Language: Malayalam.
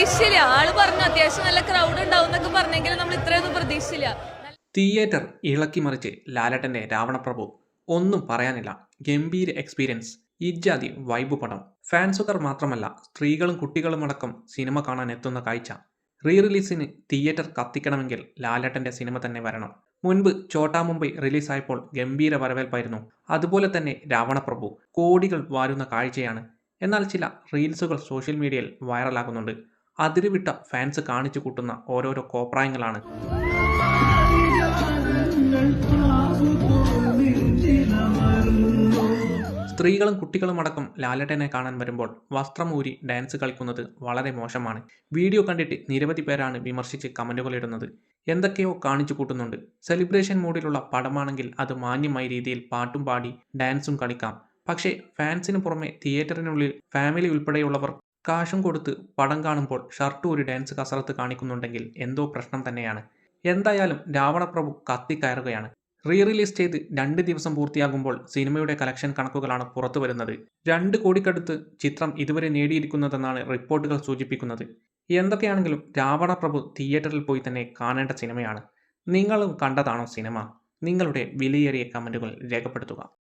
പ്രതീക്ഷിച്ചില്ല ആൾ പറഞ്ഞു അത്യാവശ്യം നല്ല ക്രൗഡ് ഉണ്ടാവും എന്നൊക്കെ പറഞ്ഞെങ്കിലും നമ്മൾ ഇത്രയൊന്നും പ്രതീക്ഷിച്ചില്ല തിയേറ്റർ ഇളക്കിമറിച്ച് ലാലട്ടന്റെ രാവണപ്രഭു ഒന്നും പറയാനില്ല. ഗംഭീര എക്സ്പീരിയൻസ് ഇജാതി വൈബ് പടം. ഫാൻസുകാർ മാത്രമല്ല സ്ത്രീകളും കുട്ടികളും അടക്കം സിനിമ കാണാൻ എത്തുന്ന കാഴ്ച. റീ റിലീസിന് തിയേറ്റർ കത്തിക്കണമെങ്കിൽ ലാലട്ടന്റെ സിനിമ തന്നെ വരണം. മുൻപ് ചോട്ടാ മുംബൈ റിലീസായപ്പോൾ ഗംഭീര വരവേൽപ്പായിരുന്നു. അതുപോലെ തന്നെ രാവണപ്രഭു. കോടികൾ വാരുന്ന കാഴ്ചയാണ്. എന്നാൽ ചില റീൽസുകൾ സോഷ്യൽ മീഡിയയിൽ വൈറലാകുന്നുണ്ട് അതിരുവിട്ട ഫാൻസ് കാണിച്ചു കൂട്ടുന്ന ഓരോരോ കോപ്രായങ്ങളാണ്. സ്ത്രീകളും കുട്ടികളും അടക്കം ലാലേട്ടനെ കാണാൻ വരുമ്പോൾ വസ്ത്രം ഊരി ഡാൻസ് കളിക്കുന്നത് വളരെ മോശമാണ്. വീഡിയോ കണ്ടിട്ട് നിരവധി പേരാണ് വിമർശിച്ച് കമന്റുകൾ ഇടുന്നത്. എന്തൊക്കെയോ കാണിച്ചു കൂട്ടുന്നുണ്ട്. സെലിബ്രേഷൻ മൂഡിലുള്ള പടമാണെങ്കിൽ അത് മാന്യമായ രീതിയിൽ പാട്ടും പാടി ഡാൻസും കളിക്കാം. പക്ഷേ ഫാൻസിന് പുറമെ തിയേറ്ററിനുള്ളിൽ ഫാമിലി ഉൾപ്പെടെയുള്ളവർ കാശും കൊടുത്ത് പടം കാണുമ്പോൾ ഷർട്ട് ഒരു ഡാൻസ് കസറത്ത് കാണിക്കുന്നുണ്ടെങ്കിൽ എന്തോ പ്രശ്നം തന്നെയാണ്. എന്തായാലും രാവണപ്രഭു കത്തിക്കയറുകയാണ്. റീ റിലീസ് ചെയ്ത് രണ്ട് ദിവസം പൂർത്തിയാകുമ്പോൾ സിനിമയുടെ കളക്ഷൻ കണക്കുകളാണ് പുറത്തു വരുന്നത്. രണ്ട് കോടിക്കടുത്ത് ചിത്രം ഇതുവരെ നേടിയിരിക്കുന്നതെന്നാണ് റിപ്പോർട്ടുകൾ സൂചിപ്പിക്കുന്നത്. എന്തൊക്കെയാണെങ്കിലും രാവണപ്രഭു തിയേറ്ററിൽ പോയി തന്നെ കാണേണ്ട സിനിമയാണ്. നിങ്ങളും കണ്ടതാണോ സിനിമ? നിങ്ങളുടെ വിലയേറിയ കമന്റുകൾ രേഖപ്പെടുത്തുക.